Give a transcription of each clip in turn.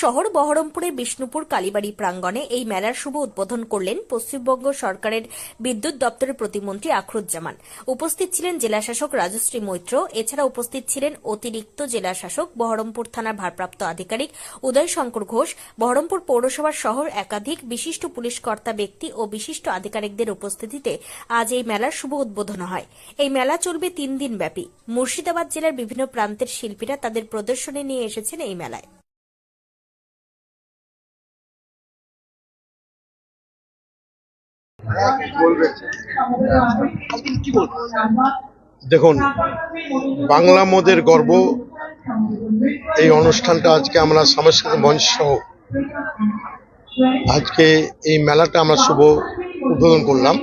শহর বহরমপুরের বিষ্ণুপুর কালীবাড়ি প্রাঙ্গণে এই মেলার শুভ উদ্বোধন করলেন পশ্চিমবঙ্গ সরকারের বিদ্যুৎ দপ্তরের প্রতিমন্ত্রী আখরুজ্জামান। উপস্থিত ছিলেন জেলাশাসক রাজশ্রী মৈত্র। এছাড়া উপস্থিত ছিলেন অতিরিক্ত জেলাশাসক বহরমপুর থানার ভারপ্রাপ্ত আধিকারিক উদয় শঙ্কর ঘোষ। বহরমপুর পৌরসভার শহর একাধিক বিশিষ্ট পুলিশ কর্তা ব্যক্তি ও বিশিষ্ট আধিকারিকদের উপস্থিতিতে আজ এই মেলার শুভ উদ্বোধন হয়। এই মেলা চলবে তিন দিন ব্যাপী মুর্শিদাবাদ জেলার বিভিন্ন প্রান্তের শিল্পীরা তাদের প্রদর্শনী নিয়ে এসেছেন এই মেলায়। দেখুন, বাংলা মোদের গর্ব। এই অনুষ্ঠানটা আজকে আমরা সাংস্কৃতিক মঞ্চ সহ আজকে এই মেলাটা আমরা শুভ উদ্বোধন করলাম।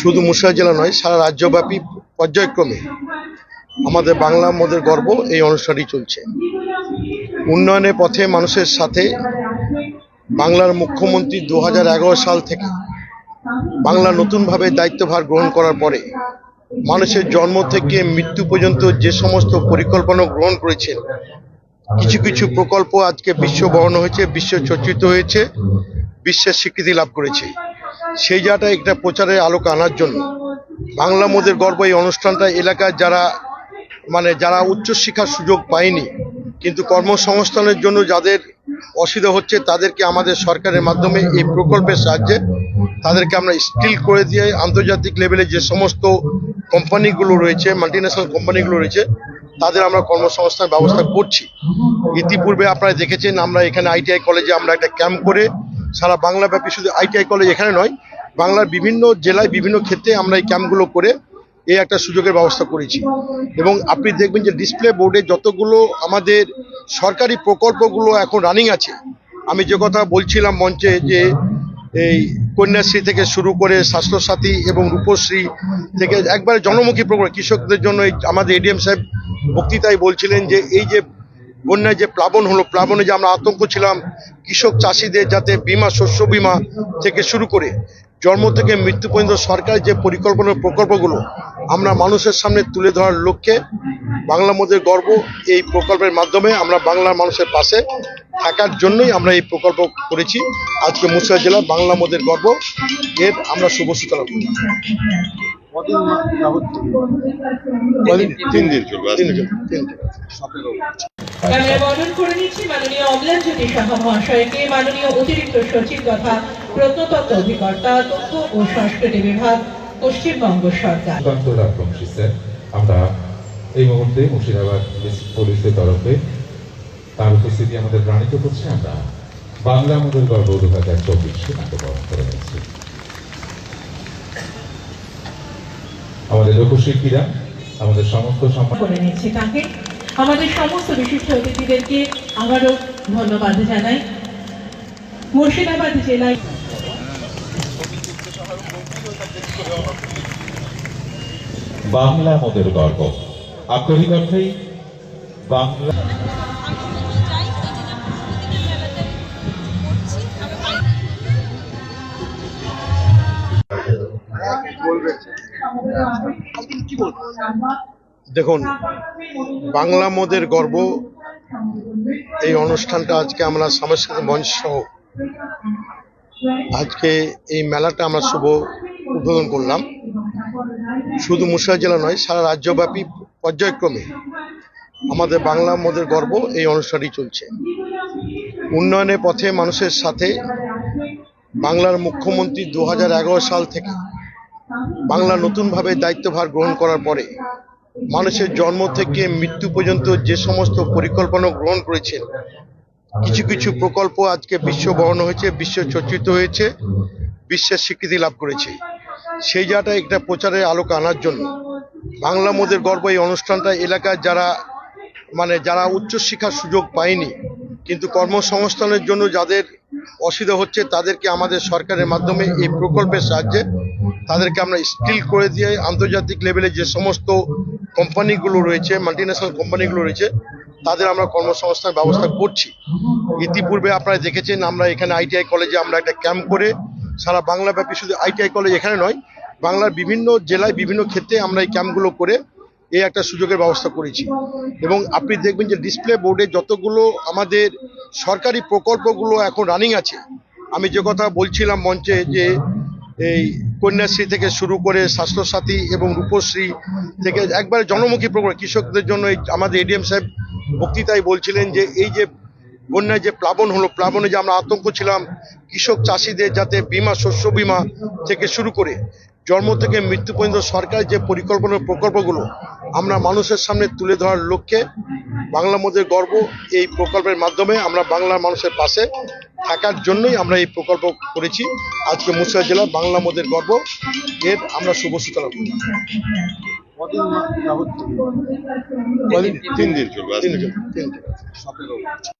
শুধু মুর্শিদাবাদ জেলা নয়, সারা রাজ্যব্যাপী পর্যায়ক্রমে আমাদের বাংলা মোদের গর্ব এই অনুষ্ঠানটি চলছে। উন্নয়নের পথে মানুষের সাথে বাংলার মুখ্যমন্ত্রী দু হাজার এগারো সাল থেকে বাংলা নতুনভাবে দায়িত্বভার গ্রহণ করার পরে মানুষের জন্ম থেকে মৃত্যু পর্যন্ত যে সমস্ত পরিকল্পনা গ্রহণ করেছেন, কিছু কিছু প্রকল্প আজকে বিশ্ব বরণ হয়েছে, বিশ্ব চর্চিত হয়েছে, বিশ্বের স্বীকৃতি লাভ করেছে। সেই জায়গাটা একটা প্রচারের আলোকে আনার জন্য। বাংলা মোদের গর্ব এই অনুষ্ঠানটা এলাকার যারা মানে যারা উচ্চশিক্ষার সুযোগ পায়নি, কিন্তু কর্মসংস্থানের জন্য যাদের অসুবিধা হচ্ছে তাদেরকে আমাদের সরকারের মাধ্যমে এই প্রকল্পের সাহায্যে তাদেরকে আমরা স্কিল করে দিয়ে আন্তর্জাতিক লেভেলে যে সমস্ত কোম্পানিগুলো রয়েছে মাল্টিন্যাশনাল কোম্পানিগুলো রয়েছে, তাদের আমরা কর্মসংস্থান ব্যবস্থা করছি। ইতিপূর্বে আপনারা দেখেছেন, আমরা এখানে আইটিআই কলেজে আমরা একটা ক্যাম্প করে সারা বাংলাব্যাপী শুধু আইটিআই কলেজ এখানে নয়, বাংলার বিভিন্ন জেলায় বিভিন্ন ক্ষেত্রে আমরা এই ক্যাম্পগুলো করে এই একটা সুযোগের ব্যবস্থা করেছি। এবং আপনি দেখবেন যে ডিসপ্লে বোর্ডে যতগুলো আমাদের সরকারি প্রকল্পগুলো এখন রানিং আছে, আমি যে কথা বলছিলাম মঞ্চে যে এই কন্যাশ্রী থেকে শুরু করে স্বাস্থ্যসাথী এবং রূপশ্রী থেকে একবারে জনমুখী প্রকল্প। কৃষকদের জন্য আমাদের এডিএম সাহেব বক্তৃতায় বলছিলেন যে এই যে বন্যায় যে প্লাবন হলো, প্লাবনে যে আমরা আতঙ্ক ছিলাম, কৃষক চাষিদের যাতে বিমা, শস্য বিমা থেকে শুরু করে জন্ম থেকে মৃত্যু পর্যন্ত সরকার যে পরিকল্পনা প্রকল্পগুলো আমরা মানুষের সামনে তুলে ধরার লক্ষ্যে বাংলা মোদের গর্ব এই প্রকল্পের মাধ্যমে আমরা বাংলার মানুষের পাশে থাকার জন্যই আমরা এই প্রকল্প করেছি। আজকে মুর্শিদাবাদ জেলা বাংলা মোদের গর্ব। এর আমরা শুভ সূচনা করি তিন দিন চলবে তিন দিন তিন দিন। আমরা বর্ণন করে নিচ্ছি মাননীয় অমলানজ্যোতি সাহা মহাশয়কে মাননীয় অতিরিক্ত সচিব তথা প্রত্নতত্ত্ব অধিকর্তা তথ্য ও সংস্কৃতি বিভাগ পশ্চিমবঙ্গ সরকার। আমরা এই মুহূর্তে মুর্শিদাবাদ পুলিশের তরফে তার উপস্থিতি আমাদের প্রাণিত করছে। আমরা বাংলা আমাদের গর্ব দু হাজার চব্বিশে নাট্যবরণ করে নিচ্ছি। আমাদের লোকশিল্পীরা আমাদের সমস্ত সম্মান করে নিচ্ছি তাকে। আমাদের সমস্ত বিশিষ্ট অতিথিদেরকে আবারও ধন্যবাদ জানাই। মুর্শিদাবাদ জেলায় বাংলা আমাদের গর্ব। আক্ষরিক অর্থেই বাংলা। দেখুন, বাংলা মোদের গর্ব। এই অনুষ্ঠানটা আজকে আমরা সাংস্কৃতিক মঞ্চ সহ আজকে এই মেলাটা আমরা শুভ উদ্বোধন করলাম। শুধু মুর্শিদাবাদ জেলা নয়, সারা রাজ্যব্যাপী পর্যায়ক্রমে আমাদের বাংলা মোদের গর্ব এই অনুষ্ঠানটি চলছে। উন্নয়নের পথে মানুষের সাথে বাংলার মুখ্যমন্ত্রী দু হাজার এগারো সাল থেকে বাংলা নতুনভাবে দায়িত্বভার গ্রহণ করার পরে মানুষের জন্ম থেকে মৃত্যু পর্যন্ত যে সমস্ত পরিকল্পনা গ্রহণ করেছেন, কিছু কিছু প্রকল্প আজকে বিশ্ব বরণ হয়েছে, বিশ্ব চর্চিত হয়েছে, বিশ্বের স্বীকৃতি লাভ করেছে। সেই জায়গাটা একটা প্রচারের আলোকে আনার জন্য। বাংলা মোদের গর্ব এই অনুষ্ঠানটা, এলাকার যারা মানে যারা উচ্চশিক্ষার সুযোগ পায়নি, কিন্তু কর্মসংস্থানের জন্য যাদের অসুবিধা হচ্ছে, তাদেরকে আমাদের সরকারের মাধ্যমে এই প্রকল্পের সাহায্যে তাদেরকে আমরা স্কিল করে দিয়ে আন্তর্জাতিক লেভেলে যে সমস্ত কোম্পানিগুলো রয়েছে মাল্টিন্যাশনাল কোম্পানিগুলো রয়েছে, তাদের আমরা কর্মসংস্থান ব্যবস্থা করছি। ইতিপূর্বে আপনারা দেখেছেন, আমরা এখানে আইটিআই কলেজে আমরা একটা ক্যাম্প করে সারা বাংলাব্যাপী শুধু আইটিআই কলেজ এখানে নয়, বাংলার বিভিন্ন জেলায় বিভিন্ন ক্ষেত্রে আমরা এই ক্যাম্পগুলো করে এই একটা সুযোগের ব্যবস্থা করেছি। এবং আপনি দেখবেন যে ডিসপ্লে বোর্ডে যতগুলো আমাদের সরকারি প্রকল্পগুলো এখন রানিং আছে, আমি যে কথা বলছিলাম মঞ্চে যে এই কন্যাশ্রী থেকে শুরু করে স্বাস্থ্যসাথী এবং রূপশ্রী থেকে একবারে জনমুখী প্রকল্প। কৃষকদের জন্য এই আমাদের এডিএম সাহেব বক্তৃতায় বলছিলেন যে এই যে বন্যায় যে প্লাবন হলো, প্লাবনে যে আমরা আতঙ্ক ছিলাম, কৃষক চাষিদের যাতে বীমা, শস্য বীমা থেকে শুরু করে জন্ম থেকে মৃত্যু পর্যন্ত সরকার যে পরিকল্পনা প্রকল্পগুলো আমরা মানুষের সামনে তুলে ধরার লক্ষ্যে বাংলা মধ্যে গর্ব এই প্রকল্পের মাধ্যমে আমরা বাংলার মানুষের পাশে থাকার জন্যই আমরা এই প্রকল্প করেছি। আজকে মুর্শিদাবাদ জেলা বাংলা মোদের গর্ব। এর আমরা শুভ সূচনা করি। তিন দিন চলবে তিন দিন, তিন দিন।